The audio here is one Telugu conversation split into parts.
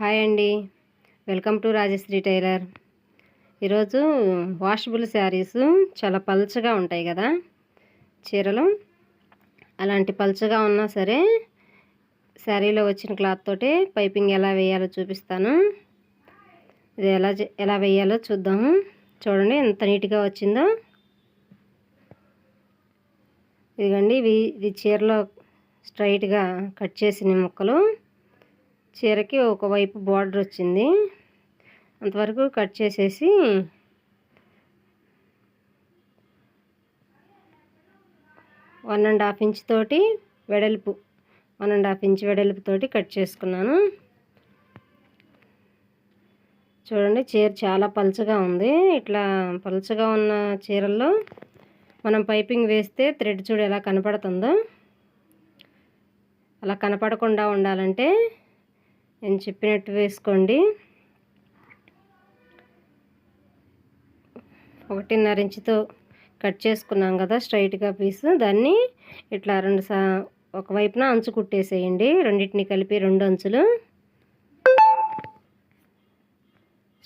హాయ్ అండి. Welcome to Rajashree tailor. ఈరోజు వాషబుల్ శారీస్ చాలా పల్చగా ఉంటాయి కదా. చీరలు అలాంటి పల్చగా ఉన్నా సరే శారీలో వచ్చిన క్లాత్ తోటి పైపింగ్ ఎలా వేయాలో చూపిస్తాను. ఇది ఎలా ఎలా వేయాలో చూద్దాము చూడండి ఎంత నీట్గా వచ్చిందో. ఇదిగండి ఇవి ఇది చీరలో స్ట్రైట్గా కట్ చేసిన ముక్కలు. చీరకి ఒకవైపు బార్డర్ వచ్చింది. అంతవరకు కట్ చేసేసి వన్ అండ్ హాఫ్ ఇంచ్ తోటి వెడల్పు వన్ అండ్ హాఫ్ ఇంచ్ వెడల్పు తోటి కట్ చేసుకున్నాను. చూడండి చీర చాలా పలుచగా ఉంది. ఇట్లా పలుచగా ఉన్న చీరల్లో మనం పైపింగ్ వేస్తే థ్రెడ్ చూడు ఎలా కనపడుతుందో. అలా కనపడకుండా ఉండాలంటే నేను చెప్పినట్టు వేసుకోండి. ఒకటిన్నర ఇంచుతో కట్ చేసుకున్నాం కదా స్ట్రైట్గా పీసు. దాన్ని ఇట్లా రెండు సా ఒకవైపున అంచు కుట్టేసేయండి. రెండింటిని కలిపి రెండు అంచులు.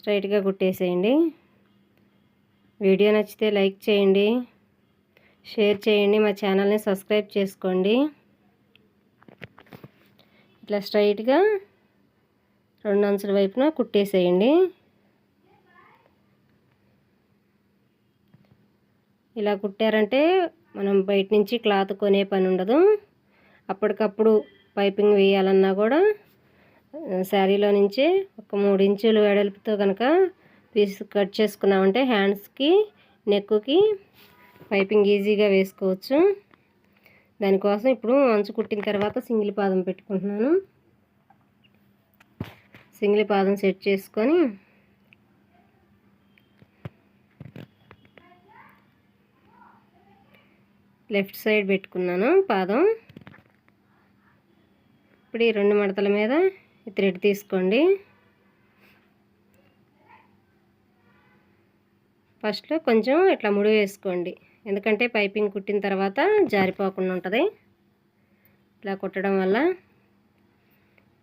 స్ట్రైట్గా కుట్టేసేయండి. వీడియో నచ్చితే లైక్ చేయండి. షేర్ చేయండి. మా ఛానల్ని సబ్స్క్రైబ్ చేసుకోండి. ఇట్లా స్ట్రైట్గా రెండు అంచుల వైపున కుట్టేసేయండి. ఇలా కుట్టారంటే మనం బయట నుంచి క్లాత్ కొనే పని ఉండదు. అప్పటికప్పుడు పైపింగ్ వేయాలన్నా కూడా శారీలో నుంచి ఒక మూడు ఇంచులు వెడల్పుతో కనుక పీస్ కట్ చేసుకున్నామంటే హ్యాండ్స్కి నెక్కుకి పైపింగ్ ఈజీగా వేసుకోవచ్చు. దానికోసం ఇప్పుడు అంచు కుట్టిన తర్వాత సింగిల్ పాదం పెట్టుకుంటున్నాను. సింగిల్ పాదం సెట్ చేసుకొని లెఫ్ట్ సైడ్ పెట్టుకున్నాను పాదం. ఇప్పుడు ఈ రెండు మడతల మీద థ్రెడ్ తీసుకోండి. ఫస్ట్లో కొంచెం ఇట్లా ముడి వేసుకోండి. ఎందుకంటే పైపింగ్ కుట్టిన తర్వాత జారిపోకుండా ఉంటుంది. ఇట్లా కుట్టడం వల్ల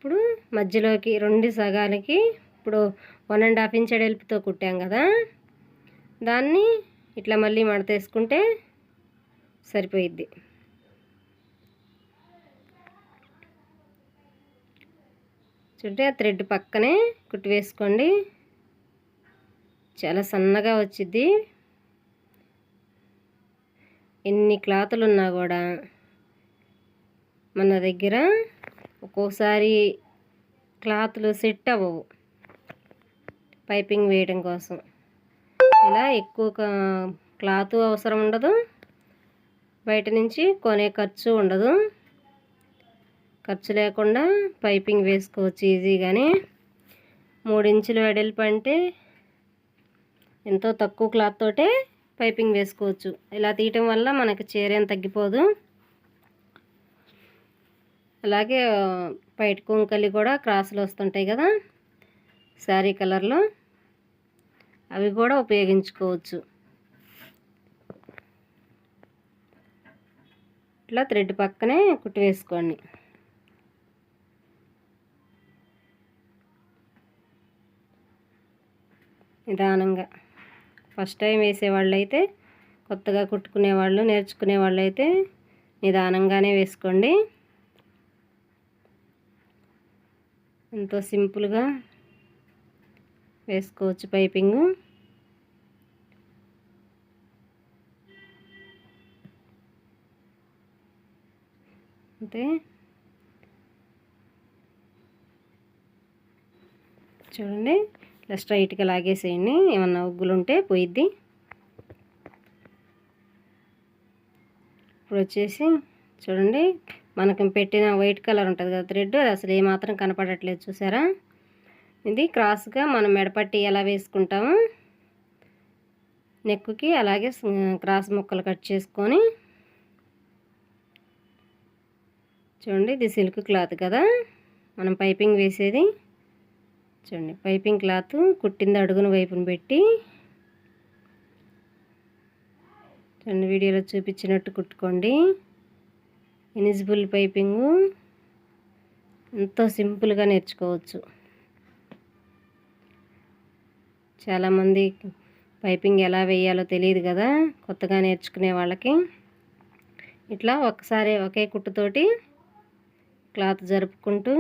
ఇప్పుడు మధ్యలోకి రెండు సగాలకి ఇప్పుడు వన్ అండ్ హాఫ్ ఇంచ్ ఎడల్పుతో కుట్టాం కదా. దాన్ని ఇట్లా మళ్ళీ మడతేసుకుంటే సరిపోయిద్ది. చూడండి ఆ థ్రెడ్ పక్కనే కుట్టి వేసుకోండి. చాలా సన్నగా వచ్చిద్ది. ఎన్ని క్లాతులు ఉన్నా కూడా మన దగ్గర ఒక్కోసారి క్లాత్లు సెట్ అవ్వవు. పైపింగ్ వేయడం కోసం. ఇలా ఎక్కువ క్లాత్ అవసరం ఉండదు. బయట నుంచి కొనే ఖర్చు ఉండదు. ఖర్చు లేకుండా పైపింగ్ వేసుకోవచ్చు ఈజీగానే. మూడించులు వెడల్పు అంటే ఎంతో తక్కువ క్లాత్ తోటే పైపింగ్ వేసుకోవచ్చు. ఇలా తీయటం వల్ల మనకి చీర ఏం తగ్గిపోదు. అలాగే బయట కుంకలి కూడా క్రాసులు వస్తుంటాయి కదా శారీ కలర్లో. అవి కూడా ఉపయోగించుకోవచ్చు. ఇట్లా థ్రెడ్ పక్కనే కుట్టి వేసుకోండి. నిదానంగా. ఫస్ట్ టైం వేసేవాళ్ళు అయితే కొత్తగా కుట్టుకునే వాళ్ళు నేర్చుకునే వాళ్ళు అయితే నిదానంగానే వేసుకోండి. ఎంతో సింపుల్గా వేసుకోవచ్చు పైపింగు. అంతే. చూడండి ఇలా స్ట్రైట్గా లాగేసేయండి. ఏమన్నా ఉగ్గులు ఉంటే పోయిద్ది. ఇప్పుడు వచ్చేసి చూడండి మనకి పెట్టిన వైట్ కలర్ ఉంటుంది కదా థ్రెడ్ అది అసలు ఏమాత్రం కనపడట్లేదు చూసారా? ఇది క్రాస్గా మనం మెడపట్టి ఎలా వేసుకుంటాము నెక్కుకి అలాగే క్రాస్ ముక్కలు కట్ చేసుకొని చూడండి ఇది సిల్క్ క్లాత్ కదా మనం పైపింగ్ వేసేది. చూడండి పైపింగ్ క్లాత్ కుట్టింది అడుగున వైపున పెట్టి చూడండి వీడియోలో చూపించినట్టు కుట్టుకోండి. ఇనిజిబుల్ పైపింగు. ఎంతో సింపుల్గా నేర్చుకోవచ్చు. చాలామంది పైపింగ్ ఎలా వేయాలో తెలియదు కదా కొత్తగా నేర్చుకునే వాళ్ళకి. ఇట్లా ఒకసారి ఒకే కుట్టుతోటి క్లాత్ జరుపుకుంటూ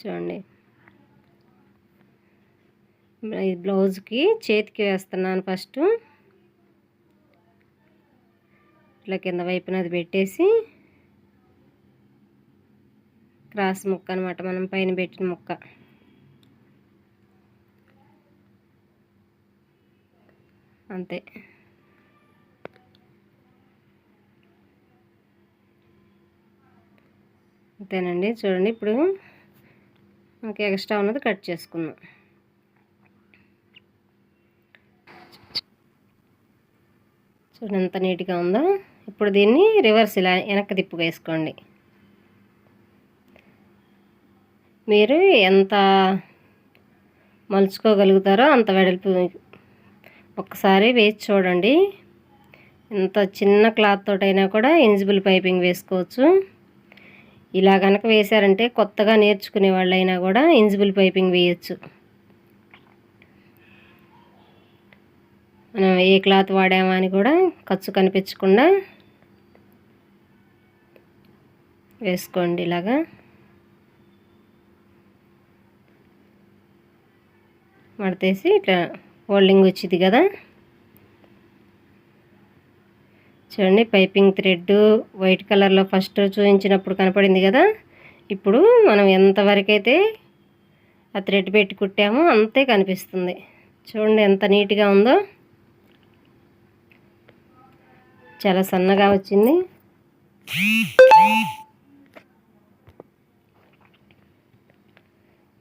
చూడండి. ఈ బ్లౌజ్కి చేతికి వేస్తున్నాను ఫస్ట్. ఇట్లా కింద వైపున అది పెట్టేసి క్రాస్ ముక్క అనమాట మనం పైన పెట్టిన ముక్క. అంతే. అంతేనండి. చూడండి ఇప్పుడు మనకి ఎక్స్ట్రా ఉన్నది కట్ చేసుకున్నాం చూడండి ఎంత నీట్గా ఉందో. ఇప్పుడు దీన్ని రివర్స్ ఇలా వెనక్కి తిప్పుగా వేసుకోండి. మీరు ఎంత మలుచుకోగలుగుతారో అంత వెడల్పు ఒక్కసారి వేసి చూడండి. ఎంత చిన్న క్లాత్ తోటైనా కూడా ఇన్జిబుల్ పైపింగ్ వేసుకోవచ్చు. ఇలా కనుక వేశారంటే కొత్తగా నేర్చుకునే వాళ్ళైనా కూడా ఇన్జిబుల్ పైపింగ్ వేయచ్చు. మనం ఏ క్లాత్ వాడామా అని కూడా ఖర్చు కనిపించకుండా వేసుకోండి ఇలాగా. మడతేసి ఇట్లా ఫోల్డింగ్ వచ్చింది కదా. చూడండి పైపింగ్ థ్రెడ్ వైట్ కలర్లో ఫస్ట్ చూపించినప్పుడు కనపడింది కదా. ఇప్పుడు మనం ఎంతవరకైతే ఆ థ్రెడ్ పెట్టి కుట్టామో అంతే కనిపిస్తుంది. చూడండి ఎంత నీట్గా ఉందో. చాలా సన్నగా వచ్చింది.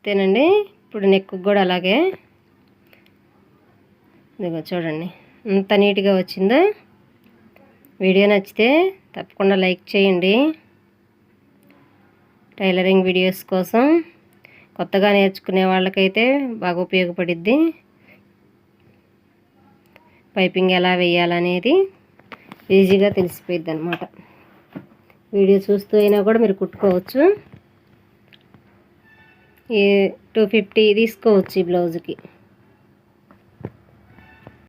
అంతేనండి. ఇప్పుడు నెక్ కూడా అలాగే. ఇదిగో చూడండి. అంత నీట్గా వచ్చిందో. వీడియో నచ్చితే తప్పకుండా లైక్ చేయండి. టైలరింగ్ వీడియోస్ కోసం కొత్తగా నేర్చుకునే వాళ్ళకైతే బాగా ఉపయోగపడిద్ది. పైపింగ్ ఎలా వేయాలనేది ఈజీగా తెలిసిపోయిద్ది అనమాట వీడియో చూస్తూ అయినా కూడా మీరు కుట్టుకోవచ్చు. టూ ఫిఫ్టీ తీసుకోవచ్చు ఈ బ్లౌజ్కి.